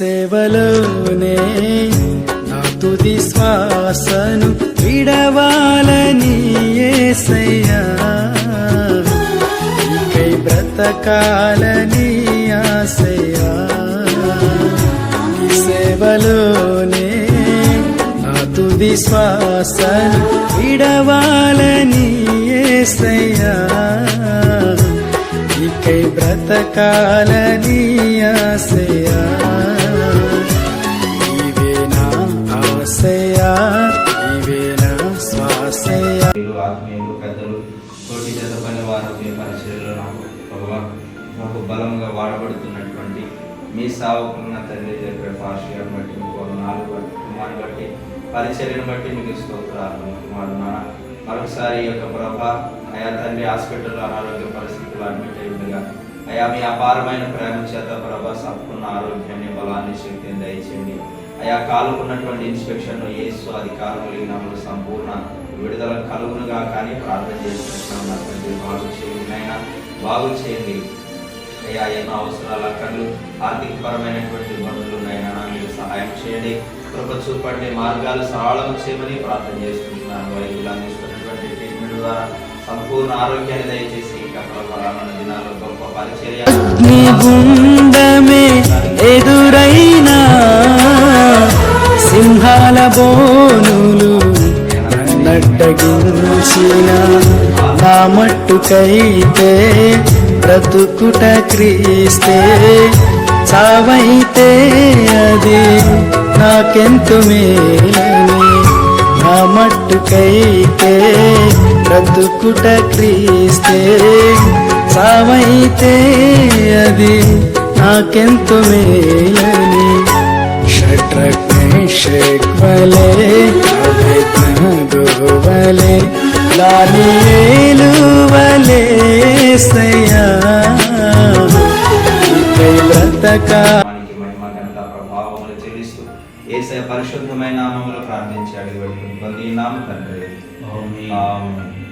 సేవలోనే నా తుది శ్వాసను విడవాలని ఏసయ్యా. నీకై బ్రతకాలని ఆశయ్యా. సేవలోనే నా తుది శ్వాసను విడవాలని ఏసయ్యా. నీకై బ్రతకాలని ఆశయా తోటి జత పని వారు మీ పరిచయంలో నాకు భగవాన్ నాకు బలంగా వాడబడుతున్నటువంటి మీ సావకున్న తండ్రి దగ్గర పార్షియాన్ని బట్టి మీకు వందనాలు బట్టి కుమారుని బట్టి పరిచర్యను బట్టి మీకు స్తోత్రాలు. కుమారు నాన్న మరొకసారి ఈ యొక్క ప్రభ అయా తండ్రి హాస్పిటల్లో అనారోగ్య పరిస్థితులు అడ్మిట్ అయి ఉండగా అయా మీ అపారమైన ప్రేమ చేత ప్రభ సంపూర్ణ ఆరోగ్యాన్ని బలాన్ని శక్తిని దయచేయండి. అయా కాలుకున్నటువంటి ఇన్స్పెక్షన్ యేసు అధికారం కలిగినప్పుడు సంపూర్ణ విడుదల కలుగునుగా కానీ ప్రార్థన చేసుకుంటున్నాం బాగు చేయండి బాగు చేయండి. అయ్యా ఎన్నో అవసరాలు అక్కర్లు ఆర్థికపరమైనటువంటి ఇబ్బందులు ఉన్నాయన్నా మీరు సహాయం చేయండి. కృప చూపండి మార్గాలు సరళం చేయమని ప్రార్థన చేసుకుంటున్నాను వైద్యులు అందిస్తున్నటువంటి ట్రీట్మెంట్ ద్వారా సంపూర్ణ ఆరోగ్యాన్ని దయచేసి ఇంకా ప్రభావం దినాల్లో గొప్ప పరిచర్య బోనులు నడ్డగించిన నా మట్టుకైతే బ్రతుకుట క్రీస్తే చావైతే అది నాకెంత మేలని? నా మట్టుకైతే బ్రతుకుట క్రీస్తే చావైతే అది నాకెంత మేలని? షట్రక్ షేక్ వలే గోవలే లాలియేలు వలే ఇకై బ్రతకా ఏసయ పరిశుద్ధమైన నామములో ప్రార్థించి అడిగి పెట్టుకుని పొంది నామ తండ్రి. ఆమేన్.